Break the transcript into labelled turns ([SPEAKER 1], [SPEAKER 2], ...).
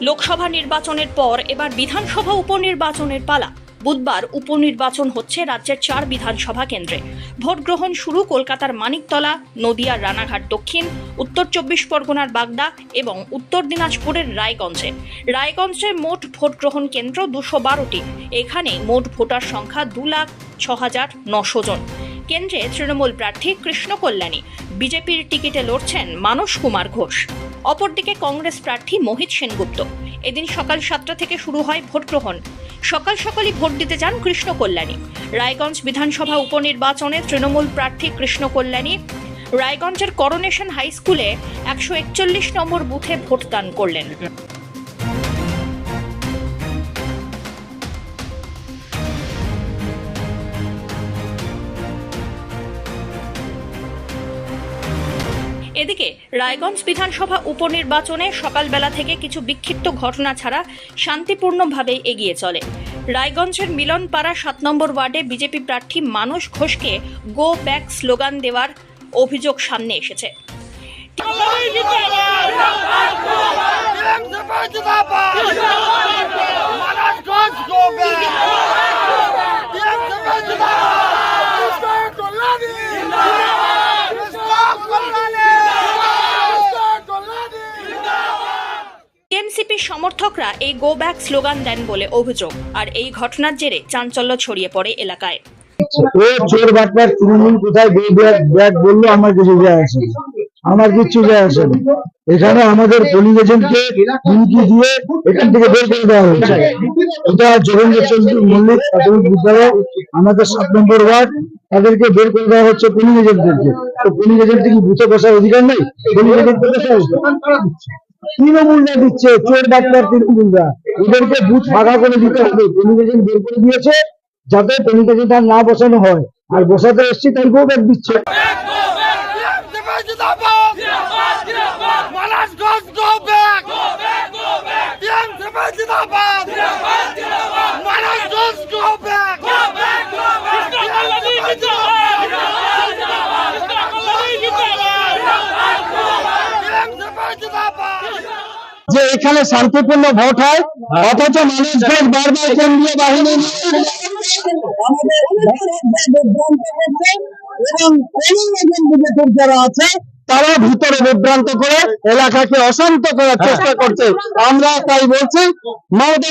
[SPEAKER 1] লোকসভা নির্বাচনের পর এবার বিধানসভা উপনির্বাচনের পালা। বুধবার উপনির্বাচন হচ্ছে রাজ্যের চার বিধানসভা কেন্দ্রে। ভোট গ্রহণ শুরু কলকাতার মানিকতলা, নদিয়ার রানাঘাট দক্ষিণ, উত্তর চব্বিশ পরগনার বাগদা এবং উত্তর দিনাজপুরের রায়গঞ্জে। রায়গঞ্জে মোট ভোট গ্রহণ কেন্দ্র দুশো বারোটি। এখানে মোট ভোটার সংখ্যা দু লাখ ছ হাজার নশো জন। কেন্দ্রে তৃণমূল প্রার্থী কৃষ্ণ কল্যাণী। বিজেপির টিকিটে লড়ছেন মানস কুমার ঘোষ। অপরদিকে কংগ্রেস প্রার্থী মোহিত সেনগুপ্ত। এদিন সকাল সাতটা থেকে শুরু হয় ভোট গ্রহণ। সকাল সকালই ভোট দিতে যান কৃষ্ণ কল্যাণী। রায়গঞ্জ বিধানসভা উপনির্বাচনে তৃণমূল প্রার্থী কৃষ্ণ কল্যাণী রায়গঞ্জের করোনেশন হাই স্কুলে একশো একচল্লিশ নম্বর বুথে ভোটদান করলেন। এদিকে রায়গঞ্জ বিধানসভা উপনির্বাচনে সকালবেলা থেকে কিছু বিক্ষিপ্ত ঘটনা ছাড়া শান্তিপূর্ণভাবে এগিয়ে চলে রায়গঞ্জের মিলনপাড়া সাত নম্বর ওয়ার্ডে বিজেপি প্রার্থী মানস ঘোষকে গো ব্যাক স্লোগান দেওয়ার অভিযোগ সামনে এসেছে টিএমসিপি সমর্থকরা এই গো ব্যাক স্লোগান দেন বলে অভিযোগ। আর এই ঘটনার জেরে চাঞ্চল্য ছড়িয়ে পড়ে এলাকায়।
[SPEAKER 2] ও চোর বাটপার তৃণমূল কোথায়? বে- ব্যাগ ব্যাগ বলল, আমার কিছু যায় আমার কিচ্ছু যায়। এখানে আমাদের পোলিং এজেন্টকে হুমকি দিয়ে এখান থেকে বের করে দেওয়া হয়েছে এটা যোগেন্দ্র চন্দ্র মল্লিক প্রাথমিক বিদ্যালয়, আমাদের সাত নম্বর ওয়ার্ড, তাদেরকে বের করে দেওয়া হচ্ছে পোলিং এজেন্টদেরকে তো পোলিং এজেন্টে কি বুথে বসার অধিকার নেই? পোলিং তৃণমূলরা দিচ্ছে চোর ডাক্তার তৃণমূলরা। ওদেরকে বুথ ফাঁকা করে দিতে হবে। টেলিভিশন বের করে দিয়েছে যাতে আর না বসানো হয়। আর বসাতে এসছি তাদেরকেও ব্যাগ দিচ্ছে। যে এখানে শান্তিপূর্ণ ভোট হয় অথচ মানুষ বারবার কেন্দ্রীয় বাহিনী যারা আছে তারা ভিতরে বিভ্রান্ত করে এলাকাকে অশান্ত করার চেষ্টা করছে। আমরা তাই বলছি মমতা